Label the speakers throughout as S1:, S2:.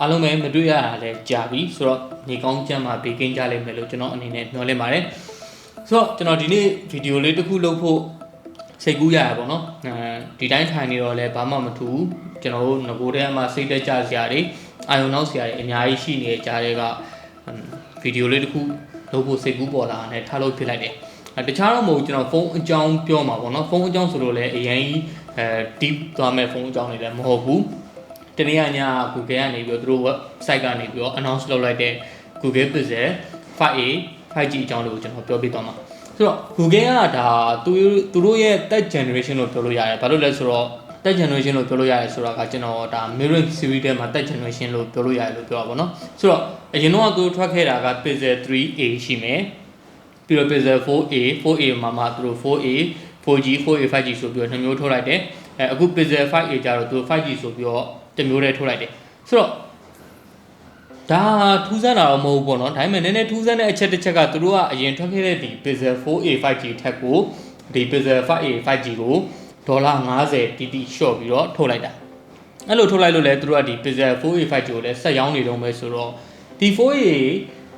S1: အားလုံးပဲမတွေ့ရတာလည်းကြာပြီဆိုတော့နေကောင်းချမ်းမှာဘေးကင်းကြလိမ့်မယ်လို့ကျွန်တော်အနေနဲ့မျှော်လင့်ပါတယ်ဆိုတော့ကျွန်တော်ဒီနေ့ဗီဒီယိုလေးတစ်ခုလုပ်ဖို့စိတ်ကူးရရပါတော့အဲဒီတိုင်းထိုင်နေတော့လည်းဘာမှမထူဘူးကျွန်တော်တို့ငကိုတဲ့မှာစိတ်တက်ကြစရာတွေအာယုံနောက်စရာတွေအများကြီးရှိနေတဲ့ကြားတွေကဗီဒီယိုလေးတစ်ခုလုပ်ဖို့စိတ်ကူးပေါ်လာတယ်ထားလို့ဖြစ်လိုက်တယ်အဲတခြားတော့မဟုတ်ဘူးကျွန်တော်ဖုန်းအကြောင်းပြောမှာပေါ့နော်ဖုန်းအကြောင်းဆိုလို့လည်းအရင်အဲ deep သွားမဲ့ဖုန်းအကြောင်းတွေလည်းမဟုတ်ဘူး တနေ့ကည Google ကနေပြီးတော့သူတို့ website ကနေပြီးတော့ announce လုပ်လိုက်တဲ့ Google Pixel 5a 5G အကြောင်းတွေကိုကျွန်တော်ပြောပြသွားမှာဆိုတော့ Google ကဒါသူသူတို့ရဲ့ third generation လို့ပြောလို့ရတယ်ဘာလို့လဲဆိုတော့ third generation လို့ပြောလို့ရတယ်ဆိုတာကကျွန်တော်ဒါ mirroring series ထဲမှာ third generation လို့ပြောလို့ရတယ်လို့ပြောတာပေါ့နော်ဆိုတော့အရင်တော့သူတို့ထွက်ခဲ့တာက Pixel 3a ရှိမယ်ပြီးတော့ Pixel 4a 4a မှာမှသူတို့ 4a 4G 4a 5G ဆိုပြီးတော့နှစ်မျိုးထုတ်လိုက်တယ်အဲအခု Pixel 5a ကျတော့သူ 5G ဆိုပြီးတော့ တစ်မျိုးတည်းထုတ်လိုက်တယ်ဆိုတော့ဒါထူးဆန်းတာတော့မဟုတ်ဘူးပေါ့နော်ဒါပေမဲ့နည်းနည်းထူးဆန်းတဲ့အချက်တစ်ချက်ကသူတို့ကအရင်ထွက်ခဲ့တဲ့ဒီ Pixel 4a 5G ထက်ကိုဒီ Pixel 5a 5G ကိုဒေါ်လာ90တီတီရှော့ပြီးတော့ထုတ်လိုက်တာအဲ့လိုထုတ်လိုက်လို့လဲသူတို့ကဒီ Pixel 4a 5G ကိုလည်းဆက်ရောင်းနေတော့မယ်ဆိုတော့ဒီ 4a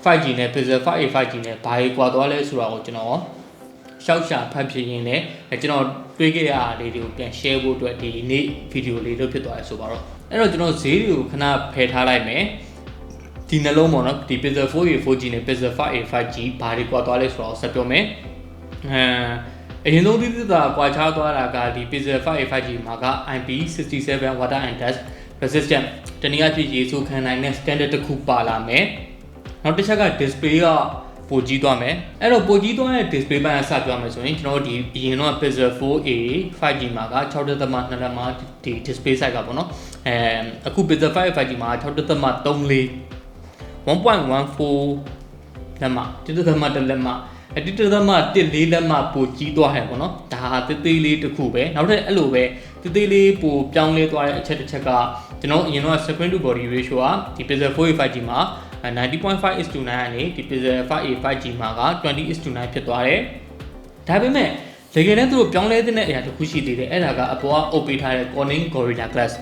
S1: 5G နဲ့ Pixel 5a 5G နဲ့ဘာတွေကွာသွားလဲဆိုတာကိုကျွန်တော်ရှောက်ရှာဖတ်ဖြစ်ရင်းနဲ့ကျွန်တော်တွေးခဲ့ရတာလေးတွေကိုပြန် share ဖို့အတွက်ဒီနေ့ဗီဒီယိုလေးလုပ်ဖြစ်သွားရဆိုပါတော့ အဲ့တော့ကျွန်တော်ဈေးတွေကိုခဏဖယ်ထားလိုက်မယ်ဒီနှလုံးပေါ့နော်ဒီ Pixel 4a 4G နဲ့ Pixel 5a 5G ဘာတွေကွာသွားလဲဆိုတော့ဆက်ပြောမယ်အဲအရင်ဆုံးသိသိသာကွာခြားသွားတာကဒီ Pixel 5a 5G မှာက IP67 water and dust resistant တနည်းအားဖြင့်ရေဆိုးခံနိုင်တဲ့ standard တစ်ခုပါလာမယ်နောက်တစ်ချက်က display က ပိုကြီးသွားမယ်အဲ့တော့ပိုကြီးသွားတဲ့ display ဘက်ကစပြောမယ်ဆိုရင်ကျွန်တော်တို့ဒီအရင်တော့ Pixel 4a 5G မှာက6.2လက်မှာဒီ display size ကပေါ့နော်အဲအခု Pixel 5a 5G မှာ6.34 1.14လက်မတိတသမတလက်မအတိတသမ1လေးလက်မပိုကြီးသွားတယ်ပေါ့နော်ဒါဟာတေးသေးလေးတစ်ခုပဲနောက်ထပ်အဲ့လိုပဲတေးသေးလေးပိုပြောင်းလဲသွားတဲ့အချက်တစ်ချက်ကကျွန်တော်အရင်တော့ screen to body ratio ကဒီ Pixel 4a 5G မှာ 90.5 is to 9ကနေဒီ Pixel 5a 5G မှာက20 is to 9ဖြစ်သွားတယ်ဒါပေမဲ့တကယ်တမ်းသူတို့ပြောင်းလဲတဲ့အရာတစ်ခုရှိသေးတယ်အဲ့ဒါကအပေါ်က OP ထားတဲ့ Corning Gorilla Glass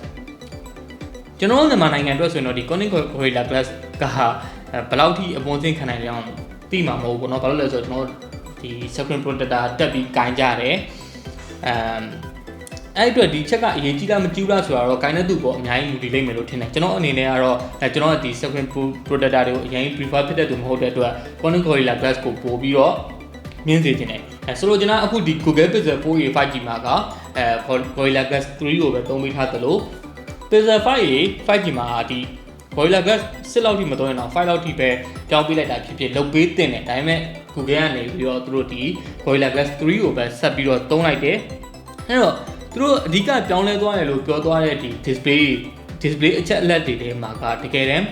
S1: ကျွန်တော်တို့မြန်မာနိုင်ငံအတွက်ဆိုရင်တော့ဒီ Corning Gorilla Glass ကဟာဘယ်လောက်ထိအပေါ်ဆင်းခံနိုင်ကြအောင်သိမှာမဟုတ်ဘူးเนาะဘာလို့လဲဆိုတော့ကျွန်တော်ဒီ screen protector တက်ပြီးကင်ကြတယ်အမ် အဲ့အတွက်ဒီချက်ကအရေးကြီးလားမကြီးဘူးလားဆိုတော့ဂိုင်းတဲ့သူပေါ့အများကြီးမူတည်လိမ့်မယ်လို့ထင်တယ်ကျွန်တော်အနေနဲ့ကတော့အဲကျွန်တော်ဒီ screen protector တွေကိုအရင် prefer ဖြစ်တဲ့သူမဟုတ်တဲ့အတွက် Corning Gorilla Glass ကိုပို့ပြီးတော့မြင်စေချင်တယ်အဲဆိုလို့ကျွန်တော်အခုဒီ Google Pixel 4a 5G မှာကအဲ Gorilla Glass 3ကိုပဲသုံးပေးထားသလို Pixel 5a 5G မှာဒီ Gorilla Glass 6လောက်ထိမသုံးရင်တော့5လောက်ထိပဲပြောင်းပေးလိုက်တာဖြစ်ဖြစ်လုပ်ပေးတင်တယ်ဒါပေမဲ့ Google ကနေပြီးတော့သူတို့ဒီ Gorilla Glass 3ကိုပဲဆက်ပြီးတော့သုံးလိုက်တယ်အဲ့တော့ သူတို့အဓိကပြောင်းလဲသွားတယ်လို့ပြောသွားတဲ့ဒီ display display အချက်အလက်တွေထဲမှာကတကယ်တမ်း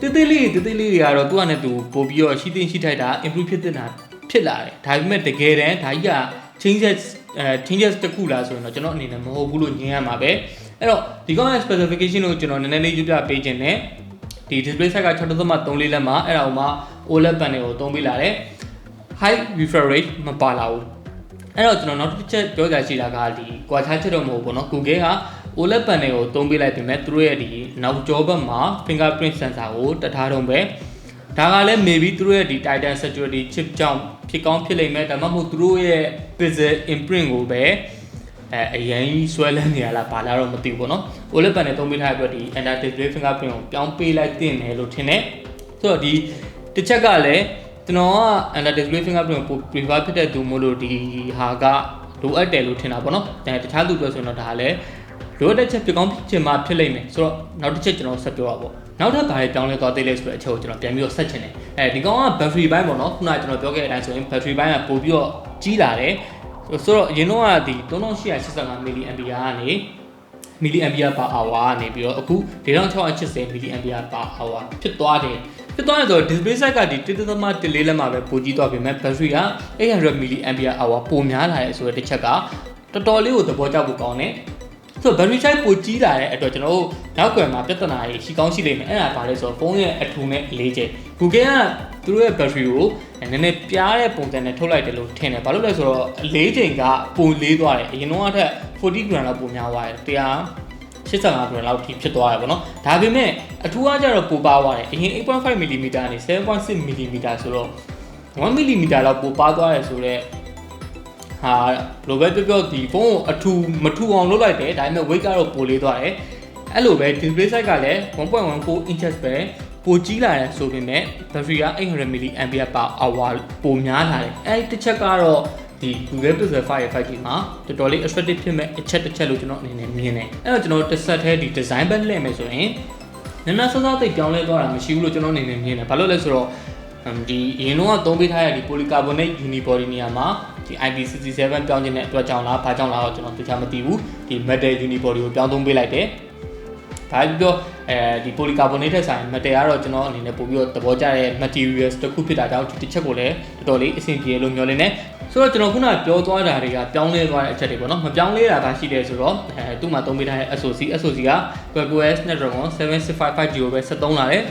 S1: တိတိလေးတိတိလေးတွေကတော့သူကနဲ့သူပို့ပြီးတော့ရှိသိရှိထိုက်တာ improve ဖြစ်တဲ့တာဖြစ်လာတယ်ဒါပေမဲ့တကယ်တမ်းဒါကြီးက changes အဲ changes တခုလားဆိုရင်တော့ကျွန်တော်အနေနဲ့မဟုတ်ဘူးလို့ညင်ရမှာပဲအဲ့တော့ဒီကောင်ရဲ့ specification ကိုကျွန်တော်နည်းနည်းလေးရွပြပေးခြင်းနဲ့ဒီ display size က6.34လက်မှာအဲ့ဒါကိုမှ OLED panel ကိုသုံးပေးလာတယ် high refresh rate မပါလာဘူး အဲ့တော့ကျွန်တော်နောက်တစ်ချက်ပြောကြရှိတာကဒီကွာခြားချက်တော့မဟုတ်ဘူးเนาะ Google က OLED panel ကိုသုံးပေးလိုက်ပြင်မဲ့သူတို့ရဲ့ဒီနောက်ကျောဘက်မှာ fingerprint sensor ကိုတထားတော့ပဲဒါကလည်း maybe သူတို့ရဲ့ဒီ Titan security chip ကြောင့်ဖြစ်ကောင်းဖြစ်လိမ့်မယ်ဒါမှမဟုတ်သူတို့ရဲ့ pixel imprint ကိုပဲအဲအရင်ဆွဲလန်းနေရလားဘာလားတော့မသိဘူးပေါ့နော် OLED panel သုံးပေးထားတဲ့အတွက်ဒီ under display fingerprint ကိုပြောင်းပေးလိုက်တင်တယ်လို့ထင်တယ်ဆိုတော့ဒီတစ်ချက်ကလည်း ကျွန်တော်က under display fingerprint ကို prefer ဖြစ်တဲ့သူမို့လို့ဒီဟာကလိုအပ်တယ်လို့ထင်တာပေါ့နော်အဲတခြားသူပြောဆိုရင်တော့ဒါလည်းလိုအပ်တဲ့ချက်ဖြစ်ကောင်းဖြစ်ချင်မှဖြစ်လိမ့်မယ်ဆိုတော့နောက်တစ်ချက်ကျွန်တော်ဆက်ပြောပါပေါ့နောက်ထပ်ဘာတွေပြောင်းလဲသွားသေးလဲဆိုတဲ့အချက်ကိုကျွန်တော်ပြန်ပြီးတော့ဆက်ချင်တယ်အဲဒီကောင်က battery ဘိုင်းပေါ့နော်ခုနကကျွန်တော်ပြောခဲ့တဲ့အတိုင်းဆိုရင် battery ဘိုင်းကပို့ပြီးတော့ကြီးလာတယ်ဆိုတော့အရင်တော့ကဒီ3885 mAh ကနေ milliampere per hour ကနေပြီးတော့အခု4680 milliampere per hour ဖြစ်သွားတယ် ဖြစ်သွားတယ်ဆိုတော့ display size ကဒီ1.14လက်မှာပဲပိုကြီးသွားပြီမဲ့ battery က800 milliampere hour ပိုများလာတယ်ဆိုတဲ့တစ်ချက်ကတော်တော်လေးကိုသဘောကျဖို့ကောင်းတယ်ဆိုတော့ battery size ပိုကြီးလာတဲ့အတွက်ကျွန်တော်တို့နောက်ကွယ်မှာပြဿနာတွေရှိကောင်းရှိလိမ့်မယ်အဲ့ဒါဘာလဲဆိုတော့ဖုန်းရဲ့အထူနဲ့အလေးချိန် Google ကသူတို့ရဲ့ battery ကိုနည်းနည်းပြားတဲ့ပုံစံနဲ့ထုတ်လိုက်တယ်လို့ထင်တယ်ဘာလို့လဲဆိုတော့အလေးချိန်ကပုံလေးသွားတယ်အရင်တော့အထက်40 gram လောက်ပုံများသွားတယ်100 85ဆိုတဲ့လောက်ထိဖြစ်သွားတယ်ပေါ့နော်ဒါပေမဲ့အထူးအားကျတော့ပိုပါသွားတယ်အရင်8.5 mm ကနေ7.6 mm ဆိုတော့1 mm လောက်ပိုပါသွားတယ်ဆိုတော့ဟာဘယ်လိုပဲပြောပြောဒီဖုန်းကိုအထူမထူအောင်လုပ်လိုက်တယ်ဒါပေမဲ့ weight ကတော့ပိုလေးသွားတယ်အဲ့လိုပဲ display size ကလည်း1.14 inches ပဲပိုကြီးလာတယ်ဆိုပေမဲ့ battery က800 mAh per hour ပိုများလာတယ်အဲ့ဒီတစ်ချက်ကတော့ ဒီ Google Pixel 5ရဲ့ 5G မှာတော်တော်လေး attractive ဖြစ်မဲ့အချက်တစ်ချက်လို့ကျွန်တော်အနေနဲ့မြင်တယ်အဲ့တော့ကျွန်တော်တစ်ဆက်တည်းဒီ design ဘက်လှည့်မယ်ဆိုရင်နည်းနည်းစောစောသိပ်ပြောင်းလဲသွားတာမရှိဘူးလို့ကျွန်တော်အနေနဲ့မြင်တယ်ဘာလို့လဲဆိုတော့ဒီအရင်တော့သုံးပေးထားတဲ့ဒီ polycarbonate unibody နေရာမှာဒီ IP67 ပြောင်းခြင်းတဲ့အတွက်ကြောင့်လားဘာကြောင့်လားတော့ကျွန်တော်သိချာမသိဘူးဒီ metal unibody ကိုပြောင်းသုံးပေးလိုက်တယ် ဒါပြောပြောအဲဒီ polycarbonate ထက်ဆိုင် metal ကတော့ကျွန်တော်အနေနဲ့ပို့ပြီးတော့သဘောကျတဲ့ materials တစ်ခုဖြစ်တာကြောင့်ဒီတစ်ချက်ကိုလည်းတော်တော်လေးအဆင်ပြေလို့မျှော်လင့်နေဆိုတော့ကျွန်တော်ခုနပြောသွားတာတွေကပြောင်းလဲသွားတဲ့အချက်တွေပေါ့နော်မပြောင်းလဲတာကရှိတယ်ဆိုတော့အဲသူ့မှာသုံးပေးထားတဲ့ SoC SoC က Qualcomm Snapdragon 7655G ကိုပဲဆက်သုံးလာတယ်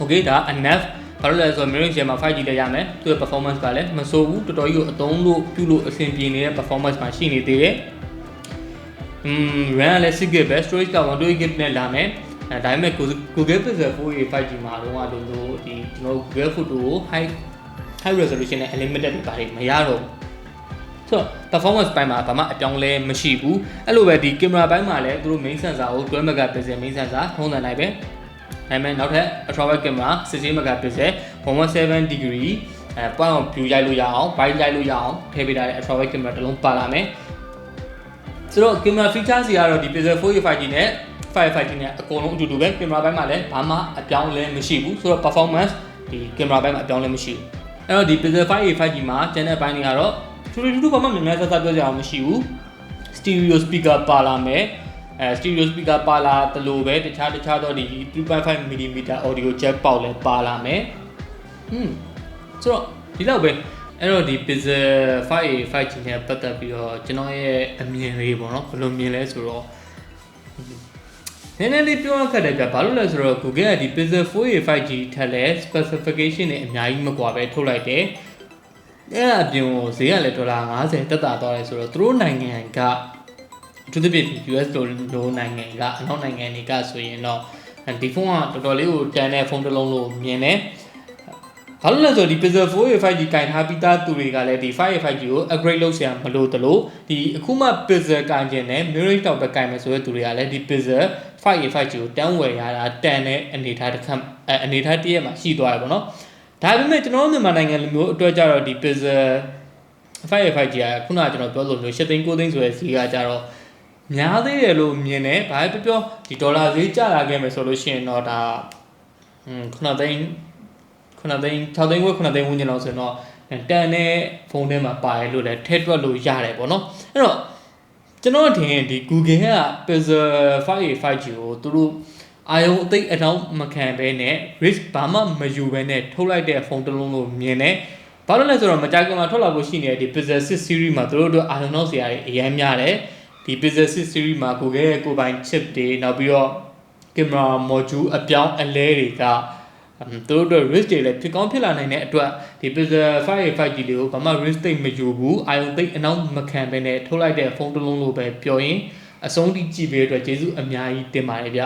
S1: Okay ဒါ enough ဘာလို့လဲဆိုတော့ Mirror မှာ 5G တက်ရမယ်သူ့ရဲ့ performance ကလည်းမဆိုးဘူးတော်တော်ကြီးကိုအသုံးလို့ပြုလို့အဆင်ပြေနေတဲ့ performance မှာရှိနေသေးတယ် อืม RAM လည်း 6GB ပဲ storage က 128GB နဲ့လာမယ်အဲဒါပေမဲ့ Google Pixel 4a 5G မှာတော့လို့လို့ဒီကျွန်တော် Google Photo ကို high high resolution နဲ့ unlimited တွေပါတယ်မရတော့ဘူးဆိုတော့ performance ပိုင်းမှာဘာမှအပြောင်းလဲမရှိဘူးအဲ့လိုပဲဒီ camera ဘိုင်းမှာလည်းသူတို့ main sensor ကို12 megapixel main sensor ထုံးစံနိုင်ပဲဒါပေမဲ့နောက်ထပ် ultra wide camera 16 megapixel 1.7 degree အဲ point of view ရိုက်လို့ရအောင် bright ရိုက်လို့ရအောင်ထည့်ပေးထားတဲ့ ultra wide camera တစ်လုံးပါလာမယ် ဆိုတော့ camera features တွေကတော့ဒီ Pixel 4a 5G နဲ့ 5G နဲ့အကုန်လုံးအတူတူပဲ camera ဘိုင်းမှာလည်းဘာမှအပြောင်းလဲမရှိဘူးဆိုတော့ performance ဒီ camera ဘိုင်းမှာအပြောင်းလဲမရှိဘူးအဲ့တော့ဒီ Pixel 5a 5G မှာ channel ဘိုင်းတွေကတော့ထူထူထူဘာမှမြန်မြန်ဆဆပြောကြအောင်မရှိဘူး stereo speaker ပါလာမယ်အဲ stereo speaker ပါလာတလို့ပဲတခြားတခြားတော့ဒီ2.5 mm audio jack ပေါက်လဲပါလာမယ်ဟွန်းဆိုတော့ဒီလောက်ပဲ အဲ့တော့ဒီ Pixel 5a 5G နဲ့ပတ်သက်ပြီးတော့ကျွန်တော်ရဲ့အမြင်လေးပေါ့နော်ဘယ်လိုမြင်လဲဆိုတော့နည်းနည်းလေးပြောရခက်တယ်ဗျဘာလို့လဲဆိုတော့ Google ကဒီ Pixel 4a 5G ထက်လဲ specification တွေအများကြီးမကွာပဲထုတ်လိုက်တယ်အဲ့ဒါအပြင်ကိုဈေးကလည်းဒေါ်လာ90တက်တာသွားတယ်ဆိုတော့သူတို့နိုင်ငံကအထူးသဖြင့် US လိုလိုနိုင်ငံကအနောက်နိုင်ငံတွေကဆိုရင်တော့ဒီဖုန်းကတော်တော်လေးကိုတန်တဲ့ဖုန်းတစ်လုံးလို့မြင်တယ် ဘာလို့လဲဆိုတော့ဒီ Pixel 4a 5G ကင်ထားပြီးသားသူတွေကလည်းဒီ 5a 5G ကို upgrade လုပ်ဆရာမလို့တလို့ဒီအခုမှ Pixel ကင်ကျင်နဲ့ Mirror တောက်ပဲကင်မယ်ဆိုတဲ့သူတွေကလည်းဒီ Pixel 5a 5G ကိုတန်းဝယ်ရတာတန်တဲ့အနေထားတစ်ခါအနေထားတရက်မှာရှိသွားတယ်ပေါ့နော်ဒါပေမဲ့ကျွန်တော်တို့မြန်မာနိုင်ငံလူမျိုးအတွက်ကြတော့ဒီ Pixel 5a 5G ကခုနကကျွန်တော်ပြောလို့မျိုး7သိန်း9သိန်းဆိုတဲ့ဈေးကကြတော့များသေးတယ်လို့မြင်တယ်ဘာပဲပြောပြောဒီဒေါ်လာဈေးကျလာခဲ့မယ်ဆိုလို့ရှိရင်တော့ဒါอืม9သိန်း 9သိန်း6သိန်းဝက်9သိန်းဝန်းကျင်လောက်ဆိုရင်တော့တန်တဲ့ဖုန်းထဲမှာပါတယ်လို့လည်းထည့်တွက်လို့ရတယ်ပေါ့နော်အဲ့တော့ကျွန်တော်ထင်ဒီ Google က Pixel 5a 5G ကိုသူတို့အာယုံအသိအတောင်းမခံဘဲနဲ့ risk ဘာမှမယူဘဲနဲ့ထုတ်လိုက်တဲ့ဖုန်းတစ်လုံးလို့မြင်တယ်ဘာလို့လဲဆိုတော့မကြခင်မှာထွက်လာဖို့ရှိနေတဲ့ဒီ Pixel 6 series မှာသူတို့တို့အာယုံနောက်စရာတွေအများများတယ်ဒီ Pixel 6 series မှာ Google ရဲ့ကိုယ်ပိုင် chip တွေနောက်ပြီးတော့ camera module အပြောင်းအလဲတွေက သူတို့တို့ risk တွေလည်းဖြစ်ကောင်းဖြစ်လာနိုင်တဲ့အတွက်ဒီ Pixel 5a 5G လေးကိုဘာမှ risk သိမ့်မယူဘူးအာယုံသိမ့်အနောက်မခံဘဲနဲ့ထုတ်လိုက်တဲ့ဖုန်းတစ်လုံးလို့ပဲပြောရင်အဆုံးထိကြည့်ပေးတဲ့အတွက်ကျေးဇူးအများကြီးတင်ပါတယ်ဗျ